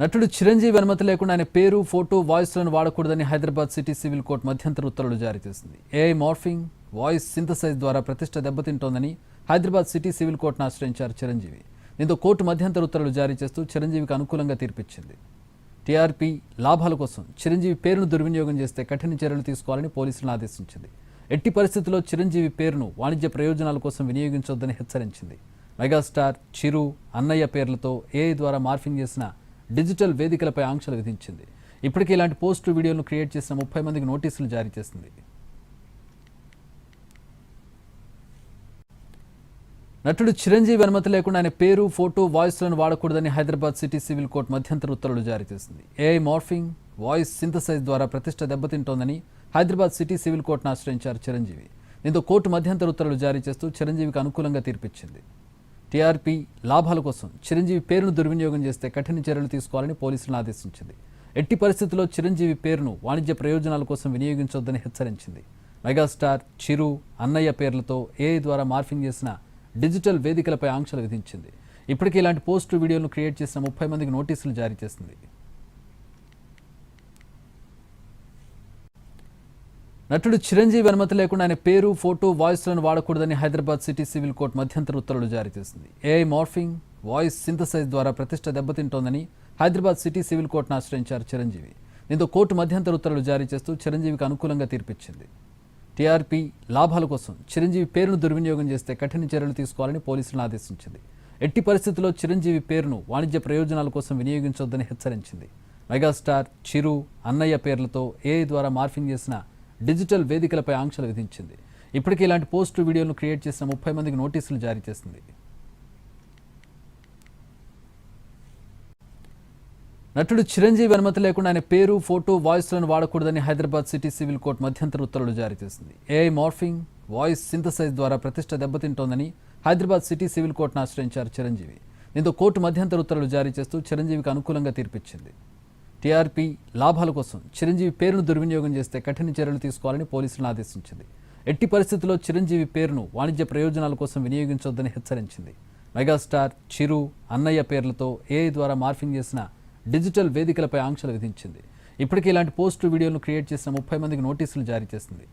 నటుడు చిరంజీవి అనుమతి లేకుండా ఆయన పేరు ఫోటో వాయిస్లను వాడకూడదని హైదరాబాద్ సిటీ సివిల్ కోర్టు మధ్యంతర ఉత్తర్వులు జారీ చేసింది. ఏఐ మార్ఫింగ్ వాయిస్ సింథసైజ్ ద్వారా ప్రతిష్ట దెబ్బతింటోందని హైదరాబాద్ సిటీ సివిల్ కోర్టును ఆశ్రయించారు చిరంజీవి. దీంతో కోర్టు మధ్యంతర ఉత్తర్వులు జారీ చేస్తూ చిరంజీవికి అనుకూలంగా తీర్పిచ్చింది. టీఆర్పీ లాభాల కోసం చిరంజీవి పేరును దుర్వినియోగం చేస్తే కఠిన చర్యలు తీసుకోవాలని పోలీసులను ఆదేశించింది. ఎట్టి పరిస్థితుల్లో చిరంజీవి పేరును వాణిజ్య ప్రయోజనాల కోసం వినియోగించొద్దని హెచ్చరించింది. మెగాస్టార్ చిరు అన్నయ్య పేర్లతో ఏఐ ద్వారా మార్ఫింగ్ చేసిన డిజిటల్ వేదికలపై ఆంక్షలు విధించింది. ఇప్పటికే ఇలాంటి పోస్టు వీడియోలను క్రియేట్ చేసిన ముప్పై మందికి నోటీసులు జారీ చేసింది. నటుడు చిరంజీవి అనుమతి లేకుండా ఆయన పేరు ఫోటో వాయిస్లను వాడకూడదని హైదరాబాద్ సిటీ సివిల్ కోర్టు మధ్యంతర ఉత్తర్వులు జారీ చేసింది. ఏఐ మార్ఫింగ్ వాయిస్ సింథసైజ్ ద్వారా ప్రతిష్ట దెబ్బతింటోందని హైదరాబాద్ సిటీ సివిల్ కోర్టును ఆశ్రయించారు చిరంజీవి. దీంతో కోర్టు మధ్యంతర ఉత్తర్వులు జారీ చేస్తూ చిరంజీవికి అనుకూలంగా తీర్పిచ్చింది. టీఆర్పీ లాభాల కోసం చిరంజీవి పేరును దుర్వినియోగం చేస్తే కఠిన చర్యలు తీసుకోవాలని పోలీసులను ఆదేశించింది. ఎట్టి పరిస్థితుల్లో చిరంజీవి పేరును వాణిజ్య ప్రయోజనాల కోసం వినియోగించొద్దని హెచ్చరించింది. మెగాస్టార్ చిరు అన్నయ్య పేర్లతో ఏఐ ద్వారా మార్ఫింగ్ చేసిన డిజిటల్ వేదికలపై ఆంక్షలు విధించింది. ఇప్పటికే ఇలాంటి పోస్టు వీడియోలను క్రియేట్ చేసిన ముప్పై మందికి నోటీసులు జారీ చేసింది. నటుడు చిరంజీవి అనుమతి లేకుండా ఆయన పేరు ఫోటో వాయిస్లను వాడకూడదని హైదరాబాద్ సిటీ సివిల్ కోర్టు మధ్యంతర ఉత్తర్వులు జారీ చేసింది. ఏఐ మార్ఫింగ్ వాయిస్ సింథసైజ్ ద్వారా ప్రతిష్ట దెబ్బతింటోందని హైదరాబాద్ సిటీ సివిల్ కోర్టును ఆశ్రయించారు చిరంజీవి. దీంతో కోర్టు మధ్యంతర ఉత్తర్వులు జారీ చేస్తూ చిరంజీవికి అనుకూలంగా తీర్పిచ్చింది. టీఆర్పీ లాభాల కోసం చిరంజీవి పేరును దుర్వినియోగం చేస్తే కఠిన చర్యలు తీసుకోవాలని పోలీసులను ఆదేశించింది. ఎట్టి పరిస్థితుల్లో చిరంజీవి పేరును వాణిజ్య ప్రయోజనాల కోసం వినియోగించొద్దని హెచ్చరించింది. మెగాస్టార్ చిరు అన్నయ్య పేర్లతో ఏఐ ద్వారా మార్ఫింగ్ చేసిన డిజిటల్ వేదికలపై ఆంక్షలు విధించింది. ఇప్పటికే ఇలాంటి పోస్టు వీడియోలను క్రియేట్ చేసిన ముప్పై మందికి నోటీసులు జారీ చేసింది. నటుడు చిరంజీవి అనుమతి లేకుండా ఆయన పేరు ఫోటో వాయిస్లను వాడకూడదని హైదరాబాద్ సిటీ సివిల్ కోర్టు మధ్యంతర ఉత్తర్వులు జారీ చేసింది. ఏఐ మార్ఫింగ్ వాయిస్ సింథసైజ్ ద్వారా ప్రతిష్ట దెబ్బతింటోందని హైదరాబాద్ సిటీ సివిల్ కోర్టును ఆశ్రయించారు చిరంజీవి. దీంతో కోర్టు మధ్యంతర ఉత్తర్వులు జారీ చేస్తూ చిరంజీవికి అనుకూలంగా తీర్పిచ్చింది. టీఆర్పీ లాభాల కోసం చిరంజీవి పేరును దుర్వినియోగం చేస్తే కఠిన చర్యలు తీసుకోవాలని పోలీసులను ఆదేశించింది. ఎట్టి పరిస్థితుల్లో చిరంజీవి పేరును వాణిజ్య ప్రయోజనాల కోసం వినియోగించొద్దని హెచ్చరించింది. మెగాస్టార్ చిరు అన్నయ్య పేర్లతో ఏఐ ద్వారా మార్ఫింగ్ చేసిన డిజిటల్ వేదికలపై ఆంక్షలు విధించింది. ఇప్పటికే ఇలాంటి పోస్టు వీడియోలను క్రియేట్ చేసిన ముప్పై మందికి నోటీసులు జారీ చేసింది.